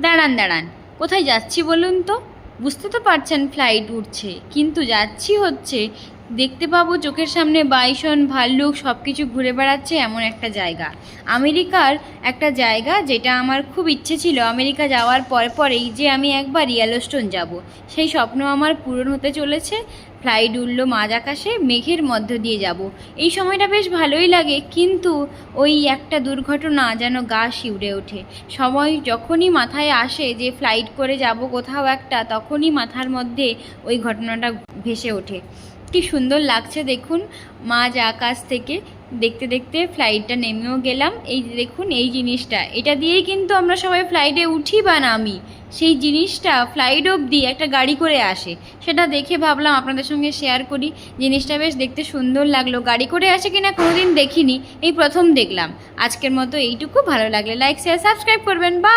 দাঁড়ান দাঁড়ান। কোথায় যাচ্ছি বলুন তো? বুঝতে তো পারছেন ফ্লাইট উঠছে। কিন্তু যাচ্ছি হচ্ছে দেখতে পাবো চোখের সামনে বাইসন, ভাল্লুক সব কিছু ঘুরে বেড়াচ্ছে এমন একটা জায়গা। আমেরিকার একটা জায়গা যেটা আমার খুব ইচ্ছে ছিল আমেরিকা যাওয়ার পরে পরেই যে আমি একবার ইয়েলোস্টোন যাব। সেই স্বপ্ন আমার পূরণ হতে চলেছে। ফ্লাইট উঠল মাঝ আকাশে, মেঘের মধ্য দিয়ে যাব। এই সময়টা বেশ ভালোই লাগে, কিন্তু ওই একটা দুর্ঘটনা যেন গা শিউরে ওঠে। সময় যখনই মাথায় আসে যে ফ্লাইট করে যাব কোথাও একটা, তখনই মাথার মধ্যে ওই ঘটনাটা ভেসে ওঠে। কি সুন্দর লাগছে দেখুন। মাঝ আকাশ থেকে দেখতে দেখতে ফ্লাইটটা নেমেও গেলাম। এই দেখুন, এই জিনিসটা। এটা দিয়েই কিন্তু আমরা সবাই ফ্লাইটে উঠি বা নামি। সেই জিনিসটা ফ্লাইট অবধি একটা গাড়ি করে আসে। সেটা দেখে ভাবলাম আপনাদের সঙ্গে শেয়ার করি। জিনিসটা বেশ দেখতে সুন্দর লাগল। গাড়ি করে আসে কিনা কোনোদিন দেখিনি। এই প্রথম দেখলাম। আজকের মতো এইটুকু। ভালো লাগলে লাইক শেয়ার সাবস্ক্রাইব করবেন। বা